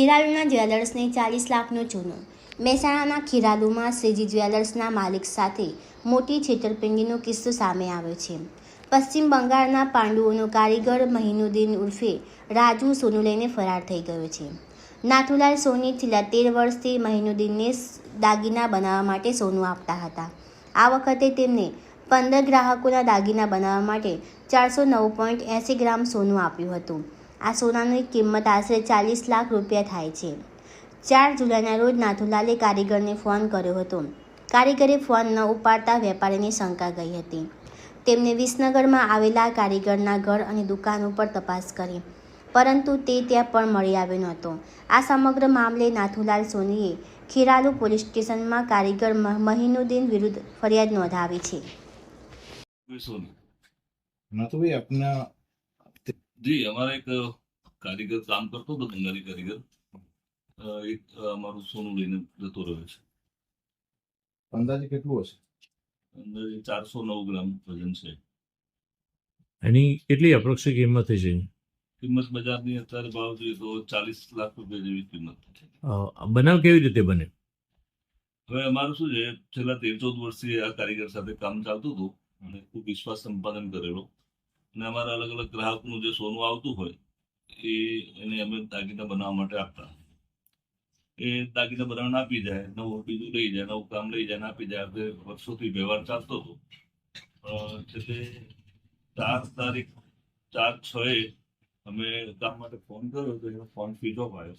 ખીરાલુના જ્વેલર્સને ચાલીસ લાખનું ચૂનો. મહેસાણાના ખીરાલુમાં શ્રીજી જ્વેલર્સના માલિક સાથે મોટી છેતરપિંડીનો કિસ્સો સામે આવ્યો છે. પશ્ચિમ બંગાળના પાંડુઓનો કારીગર મહિનુદ્દીન ઉર્ફે રાજુ સોનું લઈને ફરાર થઈ ગયો છે. નાથુલાલ સોની છેલ્લા તેર વર્ષથી મહિનુદ્દીનને દાગીના બનાવવા માટે સોનું આપતા હતા. આ વખતે તેમને પંદર ગ્રાહકોના દાગીના બનાવવા માટે ચારસો નવ પોઈન્ટ એંસી ગ્રામ સોનું આપ્યું હતું. આ સોનાની કિંમત આશરે ચાલીસ લાખ રૂપિયા થાય છે. ચાર જુલાઈના રોજ નાથુલાલે કારીગરને ફોન કર્યો હતો. કારીગરે ફોન ન ઉપાડતા વેપારીની શંકા ગઈ હતી. તેમણે વિસનગરમાં આવેલા કારીગરના ઘર અને દુકાન ઉપર તપાસ કરી, પરંતુ તે ત્યાં પણ મળી આવ્યો નહોતો. આ સમગ્ર મામલે નાથુલાલ સોનીએ ખીરાલુ પોલીસ સ્ટેશનમાં કારીગર મહિનુદ્દીન વિરુદ્ધ ફરિયાદ નોંધાવી છે. નાથુભાઈ, આપના જી અમારા એક કારીગર કામ કરતો હતો બંગાળી કારીગર. એક અમારું સોનું લઈને જતો રહ્યો છે. અંદાજે કેટલું હશે? અંદાજે ચારસો નવ ગ્રામ વજન છે. એની કેટલી એપ્રોક્સ કિંમત છે કિંમત બજારની અત્યારે ભાવ જોઈએ તો ચાલીસ લાખ રૂપિયા જેવી કિંમત બનાવ કેવી રીતે બને? હવે અમારું શું છે છેલ્લા તેર ચૌદ વર્ષથી આ કારીગર સાથે કામ ચાલતું હતું અને ખૂબ વિશ્વાસ સંપાદન કરેલો. અને અમારા અલગ અલગ ગ્રાહકનું જે સોનું આવતું હોય, એ એને અમે દાગીના બનાવવા માટે આપતા. એ દાગીના બનાવીને આપી જાય, નવું બીજું લઈ જાય, નવું કામ લઈ જાય આપી જાય. આપણે વર્ષોથી વ્યવહાર ચાલતો હતો. છે ચાર તારીખ, ચાર છ એ અમે કામ માટે ફોન કર્યો તો એનો ફોન સ્વિચ ઓફ આવ્યો.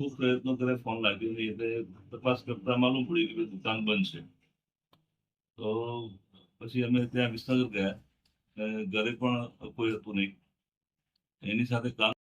ખૂબ પ્રયત્નો કરે ફોન લાગ્યો નહીં, એટલે તપાસ કરતા માલુમ પડી કે દુકાન બંધ છે. તો પછી અમે ત્યાં વિસનગર ગયા. ઘરે પણ કોઈ હતું નહીં. એની સાથે કામ